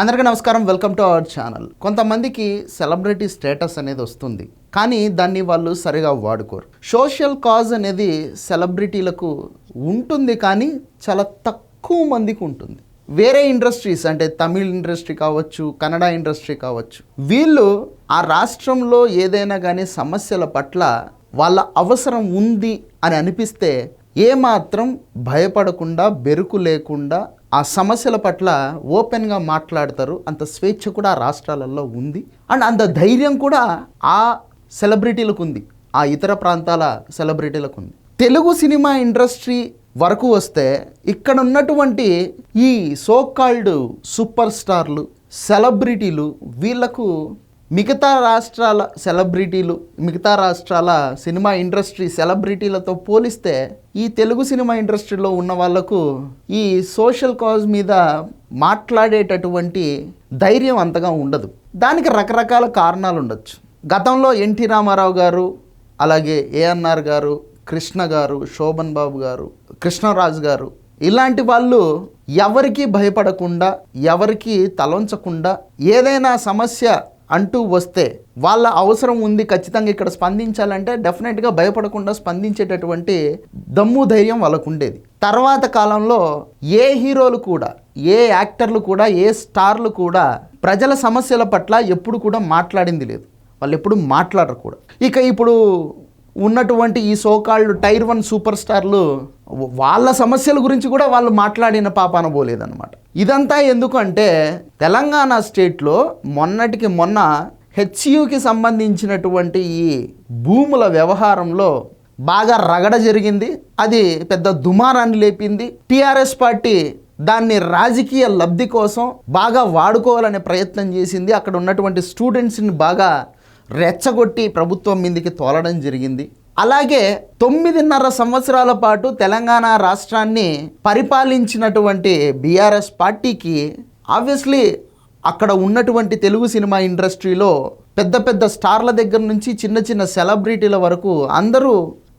అందరికీ నమస్కారం welcome to our channel. కొంతమందికి సెలబ్రిటీ స్టేటస్ అనేది వస్తుంది కానీ దాన్ని వాళ్ళు సరిగా వాడుకోరు. సోషల్ కాజ్ అనేది సెలబ్రిటీలకు ఉంటుంది కానీ చాలా తక్కువ మందికి ఉంటుంది. వేరే ఇండస్ట్రీస్ అంటే తమిళ్ ఇండస్ట్రీ కావచ్చు కన్నడ ఇండస్ట్రీ కావచ్చు వీళ్ళు ఆ రాష్ట్రంలో ఏదైనా కానీ సమస్యల పట్ల వాళ్ళ అవసరం ఉంది అని అనిపిస్తే ఏమాత్రం భయపడకుండా బెరుకు లేకుండా ఆ సమస్యల పట్ల ఓపెన్గా మాట్లాడతారు. అంత స్వేచ్ఛ కూడా ఆ రాష్ట్రాలలో ఉంది. అండ్ అంత ధైర్యం కూడా ఆ సెలబ్రిటీలకు ఉంది ఆ ఇతర ప్రాంతాల సెలబ్రిటీలకు ఉంది తెలుగు సినిమా ఇండస్ట్రీ వరకు వస్తే ఇక్కడ ఉన్నటువంటి ఈ సోకాల్డ్ సూపర్ స్టార్లు సెలబ్రిటీలు వీళ్ళకు మిగతా రాష్ట్రాల సెలబ్రిటీలు మిగతా రాష్ట్రాల సినిమా ఇండస్ట్రీ సెలబ్రిటీలతో పోలిస్తే ఈ తెలుగు సినిమా ఇండస్ట్రీలో ఉన్న వాళ్ళకు ఈ సోషల్ కాజ్ మీద మాట్లాడేటటువంటి ధైర్యం అంతగా ఉండదు. దానికి రకరకాల కారణాలు ఉండొచ్చు. గతంలో ఎన్టీ రామారావు గారు అలాగే ఏఎన్ఆర్ గారు కృష్ణ గారు శోభన్ బాబు గారు కృష్ణరాజు గారు ఇలాంటి వాళ్ళు ఎవరికి భయపడకుండా ఎవరికి తలంచకుండా ఏదైనా సమస్య అంటూ వస్తే వాళ్ళ అవసరం ఉంది ఖచ్చితంగా ఇక్కడ స్పందించాలంటే డెఫినెట్గా భయపడకుండా స్పందించేటటువంటి దమ్ము ధైర్యం వాళ్ళకు ఉండేది. తర్వాత కాలంలో ఏ హీరోలు కూడా ఏ యాక్టర్లు కూడా ఏ స్టార్లు కూడా ప్రజల సమస్యల పట్ల ఎప్పుడు కూడా మాట్లాడింది లేదు. వాళ్ళు ఎప్పుడు మాట్లాడరు కూడా. ఇక ఇప్పుడు ఉన్నటువంటి ఈ సోకాళ్ళు టైర్ వన్ సూపర్ స్టార్లు వాళ్ళ సమస్యల గురించి కూడా వాళ్ళు మాట్లాడిన పాపాన పోలేదన్నమాట ఇదంతా ఎందుకంటే తెలంగాణ స్టేట్లో మొన్నటికి మొన్న హెచ్యుకి సంబంధించినటువంటి ఈ భూముల వ్యవహారంలో బాగా రగడ జరిగింది. అది పెద్ద దుమారాన్ని లేపింది. టీఆర్ఎస్ పార్టీ దాన్ని రాజకీయ లబ్ధి కోసం బాగా వాడుకోవాలనే ప్రయత్నం చేసింది. అక్కడ ఉన్నటువంటి స్టూడెంట్స్ని బాగా రెచ్చగొట్టి ప్రభుత్వం మీదకి తోలడం జరిగింది. అలాగే తొమ్మిదిన్నర సంవత్సరాల పాటు తెలంగాణ రాష్ట్రాన్ని పరిపాలించినటువంటి బీఆర్ఎస్ పార్టీకి ఆబ్వియస్లీ అక్కడ ఉన్నటువంటి తెలుగు సినిమా ఇండస్ట్రీలో పెద్ద పెద్ద స్టార్ల దగ్గర నుంచి చిన్న చిన్న సెలబ్రిటీల వరకు అందరూ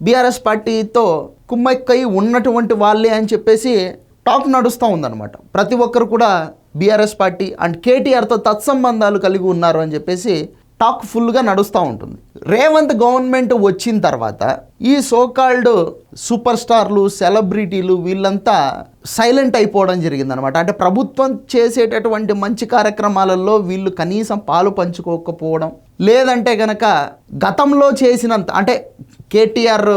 బీఆర్ఎస్ పార్టీతో కుమ్మక్కై ఉన్నటువంటి వాళ్ళే అని చెప్పేసి టాక్ నడుస్తూ ఉందన్నమాట. ప్రతి ఒక్కరు కూడా బీఆర్ఎస్ పార్టీ అండ్ కేటీఆర్తో తత్సంబంధాలు కలిగి ఉన్నారు అని చెప్పేసి టాక్ ఫుల్గా నడుస్తూ ఉంటుంది. రేవంత్ గవర్నమెంట్ వచ్చిన తర్వాత ఈ సోకాల్డ్ సూపర్ స్టార్లు సెలబ్రిటీలు వీళ్ళంతా సైలెంట్ అయిపోవడం జరిగిందనమాట అంటే ప్రభుత్వం చేసేటటువంటి మంచి కార్యక్రమాలలో వీళ్ళు కనీసం పాలు పంచుకోకపోవడం లేదంటే కనుక గతంలో చేసినంత అంటే కేటీఆర్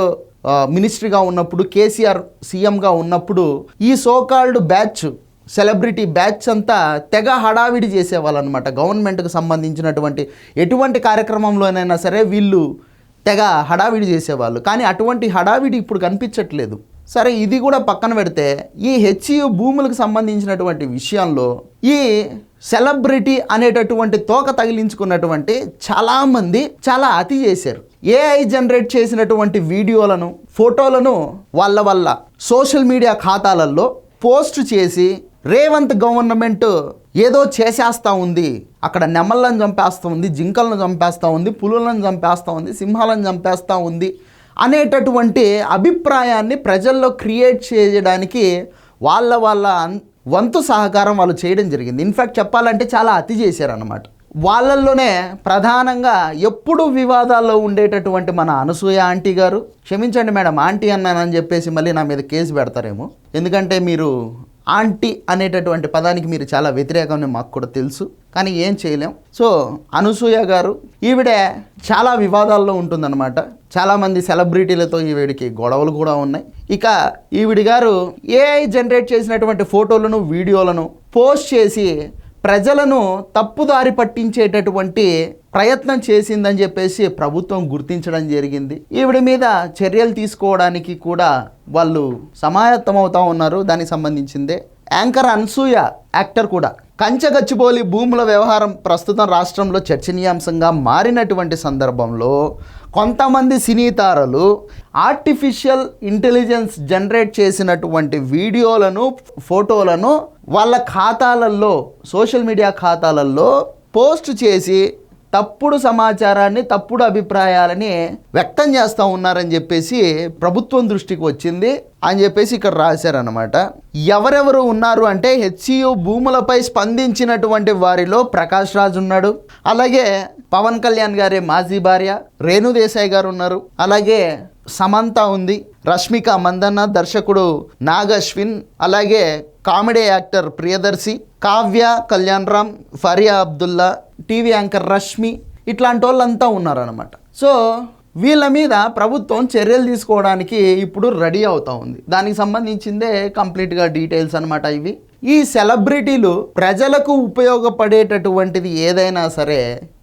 మినిస్ట్రీగా ఉన్నప్పుడు కేసీఆర్ సీఎంగా ఉన్నప్పుడు ఈ సోకాల్డ్ బ్యాచ్ సెలబ్రిటీ బ్యాచ్ అంతా తెగ హడావిడి చేసేవాళ్ళనమాట. గవర్నమెంట్కి సంబంధించినటువంటి ఎటువంటి కార్యక్రమంలోనైనా సరే వీళ్ళు తెగ హడావిడి చేసేవాళ్ళు. కానీ అటువంటి హడావిడి ఇప్పుడు కనిపించట్లేదు. సరే ఇది కూడా పక్కన పెడితే ఈ హెచ్యు భూములకు సంబంధించినటువంటి విషయంలో ఈ సెలబ్రిటీ అనేటటువంటి తోక తగిలించుకున్నటువంటి చాలామంది చాలా అతి చేశారు. ఏఐ జనరేట్ చేసినటువంటి వీడియోలను ఫోటోలను వాళ్ళ వల్ల సోషల్ మీడియా ఖాతాలలో పోస్ట్ చేసి రేవంత్ గవర్నమెంట్ ఏదో చేసేస్తా ఉంది. అక్కడ నెమళ్ళను చంపేస్తూ ఉంది జింకలను చంపేస్తూ ఉంది పులులను చంపేస్తూ ఉంది సింహాలను చంపేస్తూ ఉంది అనేటటువంటి అభిప్రాయాన్ని ప్రజల్లో క్రియేట్ చేయడానికి వాళ్ళ వాళ్ళ వంతు సహకారం వాళ్ళు చేయడం జరిగింది. ఇన్ఫ్యాక్ట్ చెప్పాలంటే చాలా అతి చేశారనమాట వాళ్ళల్లోనే ప్రధానంగా ఎప్పుడు వివాదాల్లో ఉండేటటువంటి మన అనసూయ ఆంటీ గారు క్షమించండి మేడం ఆంటీ అన్నానని చెప్పేసి మళ్ళీ నా మీద కేసు పెడతారేమో. ఎందుకంటే మీరు ఆంటీ అనేటటువంటి పదానికి మీరు చాలా వ్యతిరేకమని మాకు కూడా తెలుసు కానీ ఏం చేయలేం. సో అనసూయ గారు ఈవిడే చాలా వివాదాల్లో ఉంటుందన్నమాట. చాలామంది సెలబ్రిటీలతో ఈవిడికి గొడవలు కూడా ఉన్నాయి. ఇక ఈవిడి గారు ఏఐ జనరేట్ చేసినటువంటి ఫోటోలను వీడియోలను పోస్ట్ చేసి ప్రజలను తప్పుదారి పట్టించేటటువంటి ప్రయత్నం చేసిందని చెప్పేసి ప్రభుత్వం గుర్తించడం జరిగింది. ఈవిడ మీద చర్యలు తీసుకోవడానికి కూడా వాళ్ళు సమాయత్తమవుతా ఉన్నారు దానికి సంబంధించిందే. యాంకర్ అన్సూయ యాక్టర్ కూడా. కంచగచ్చిబోలి భూముల వ్యవహారం ప్రస్తుతం రాష్ట్రంలో చర్చనీయాంశంగా మారినటువంటి సందర్భంలో కొంతమంది సినీ తారలు ఆర్టిఫిషియల్ ఇంటెలిజెన్స్ జనరేట్ చేసినటువంటి వీడియోలను ఫోటోలను వాళ్ళ ఖాతాలలో సోషల్ మీడియా ఖాతాలలో పోస్ట్ చేసి తప్పుడు సమాచారాన్ని తప్పుడు అభిప్రాయాలని వ్యక్తం చేస్తూ ఉన్నారని చెప్పేసి ప్రభుత్వం దృష్టికి వచ్చింది అని చెప్పేసి ఇక్కడ రాశారనమాట ఎవరెవరు ఉన్నారు అంటే హెచ్సియు భూములపై స్పందించినటువంటి వారిలో ప్రకాష్ రాజ్ ఉన్నాడు. అలాగే పవన్ కళ్యాణ్ గారి మాజీ భార్య రేణుదేశాయ్ గారు ఉన్నారు. అలాగే సమంత ఉంది రష్మిక మందన్న దర్శకుడు నాగ్ అశ్విన్ అలాగే comedy actor Priyadarshi Kavya Kalyan Ram Faria Abdullah TV anchor Rashmi ఇట్లాంటి వాళ్ళంతా ఉన్నారనమాట సో వీళ్ళ మీద ప్రభుత్వం చర్యలు తీసుకోవడానికి ఇప్పుడు రెడీ అవుతా ఉంది. దానికి సంబంధించిందే కంప్లీట్గా డీటెయిల్స్ అనమాట ఇవి. ఈ సెలబ్రిటీలు ప్రజలకు ఉపయోగపడేటటువంటిది ఏదైనా సరే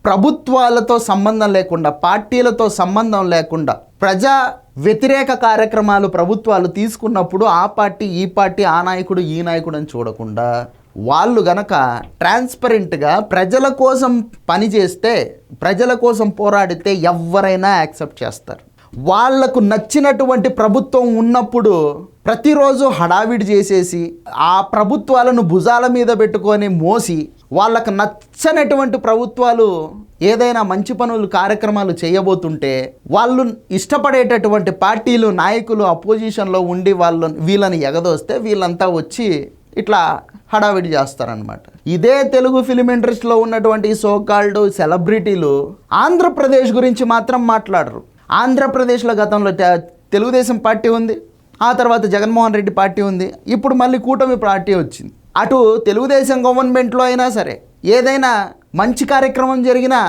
ప్రభుత్వాలతో సంబంధం లేకుండా పార్టీలతో సంబంధం లేకుండా ప్రజా వ్యతిరేక కార్యక్రమాలు ప్రభుత్వాలు తీసుకున్నప్పుడు ఆ పార్టీ ఈ పార్టీ ఆ నాయకుడు ఈ నాయకుడు అని చూడకుండా వాళ్ళు గనక ట్రాన్స్పరెంట్గా ప్రజల కోసం పనిచేస్తే ప్రజల కోసం పోరాడితే ఎవరైనా యాక్సెప్ట్ చేస్తారు. వాళ్ళకు నచ్చినటువంటి ప్రభుత్వం ఉన్నప్పుడు ప్రతిరోజు హడావిడి చేసేసి ఆ ప్రభుత్వాలను భుజాల మీద పెట్టుకొని మోసి వాళ్ళకు నచ్చనటువంటి ప్రభుత్వాలు ఏదైనా మంచి పనులు కార్యక్రమాలు చేయబోతుంటే వాళ్ళు ఇష్టపడేటటువంటి పార్టీలు నాయకులు అపోజిషన్లో ఉండి వాళ్ళు వీళ్ళని ఎగదోస్తే వీళ్ళంతా వచ్చి ఇట్లా హడావిడి చేస్తారనమాట ఇదే తెలుగు ఫిలిం ఇండస్ట్రీలో ఉన్నటువంటి సోకాల్డ్ సెలబ్రిటీలు ఆంధ్రప్రదేశ్ గురించి మాత్రం మాట్లాడరు. ఆంధ్రప్రదేశ్లో గతంలో తెలుగుదేశం పార్టీ ఉంది ఆ తర్వాత జగన్మోహన్ రెడ్డి పార్టీ ఉంది ఇప్పుడు మళ్ళీ కూటమి పార్టీ వచ్చింది. అటు తెలుగుదేశం గవర్నమెంట్లో అయినా సరే ఏదైనా మంచి కార్యక్రమం జరిగినా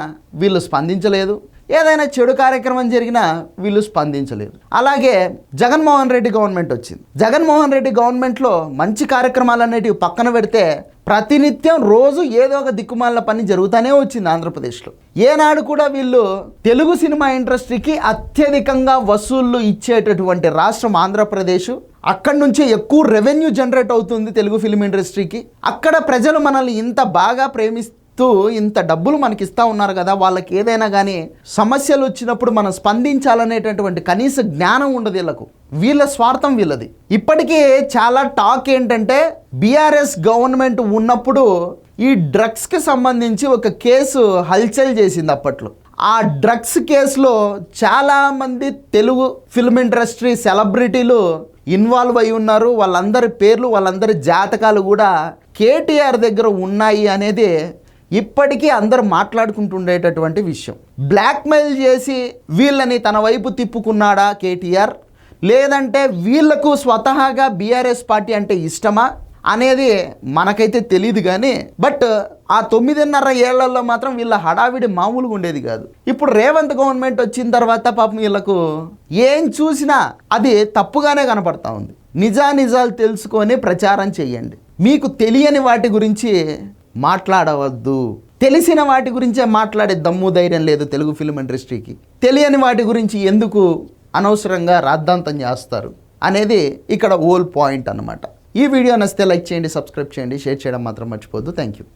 వీళ్ళు స్పందించలేదు. ఏదైనా చెడు కార్యక్రమం జరిగినా వీళ్ళు స్పందించలేదు. అలాగే జగన్మోహన్ రెడ్డి గవర్నమెంట్ వచ్చింది. జగన్మోహన్ రెడ్డి గవర్నమెంట్లో మంచి కార్యక్రమాలు అనేటివి పక్కన పెడితే ప్రతినిత్యం రోజు ఏదో ఒక దిక్కుమాల పని జరుగుతూనే వచ్చింది ఆంధ్రప్రదేశ్లో. ఏనాడు కూడా వీళ్ళు తెలుగు సినిమా ఇండస్ట్రీకి అత్యధికంగా వసూళ్ళు ఇచ్చేటటువంటి రాష్ట్రం ఆంధ్రప్రదేశ్. అక్కడి నుంచే ఎక్కువ రెవెన్యూ జనరేట్ అవుతుంది తెలుగు ఫిలిం ఇండస్ట్రీకి. అక్కడ ప్రజలు మనల్ని ఇంత బాగా తో ఇంత డబ్బులు మనకి ఇస్తూ ఉన్నారు కదా వాళ్ళకి ఏదైనా కానీ సమస్యలు వచ్చినప్పుడు మనం స్పందించాలనేటటువంటి కనీస జ్ఞానం ఉండదు వీళ్ళకు. వీళ్ళ స్వార్థం వీళ్ళది. ఇప్పటికీ చాలా టాక్ ఏంటంటే బీఆర్ఎస్ గవర్నమెంట్ ఉన్నప్పుడు ఈ డ్రగ్స్కి సంబంధించి ఒక కేసు హల్చల్ చేసింది అప్పట్లో. ఆ డ్రగ్స్ కేసులో చాలామంది తెలుగు ఫిల్మ్ ఇండస్ట్రీ సెలబ్రిటీలు ఇన్వాల్వ్ అయి ఉన్నారు. వాళ్ళందరి పేర్లు వాళ్ళందరి జాతకాలు కూడా కేటీఆర్ దగ్గర ఉన్నాయి అనేది ఇప్పటికీ అందరు మాట్లాడుకుంటుండేటటువంటి విషయం. బ్లాక్మెయిల్ చేసి వీళ్ళని తన వైపు తిప్పుకున్నాడా కేటీఆర్? లేదంటే వీళ్ళకు స్వతహాగా బీఆర్ఎస్ పార్టీ అంటే ఇష్టమా? అనేది మనకైతే తెలియదు కానీ బట్ ఆ తొమ్మిదిన్నర ఏళ్ళలో మాత్రం వీళ్ళ హడావిడి మామూలుగా ఉండేది కాదు. ఇప్పుడు రేవంత్ గవర్నమెంట్ వచ్చిన తర్వాత పాపం వీళ్ళకు ఏం చూసినా అది తప్పుగానే కనపడతా ఉంది. నిజానిజాలు తెలుసుకొని ప్రచారం చేయండి. మీకు తెలియని వాటి గురించి మాట్లాడవద్దు. తెలిసిన వాటి గురించే మాట్లాడే దమ్ము ధైర్యం లేదు తెలుగు ఫిల్మ్ ఇండస్ట్రీకి. తెలియని వాటి గురించి ఎందుకు అనవసరంగా రాద్ధాంతం చేస్తారు అనేది ఇక్కడ ఓల్ పాయింట్ అన్నమాట. ఈ వీడియో నచ్చితే లైక్ చేయండి సబ్స్క్రైబ్ చేయండి షేర్ చేయడం మాత్రం మర్చిపోద్దు థ్యాంక్ యూ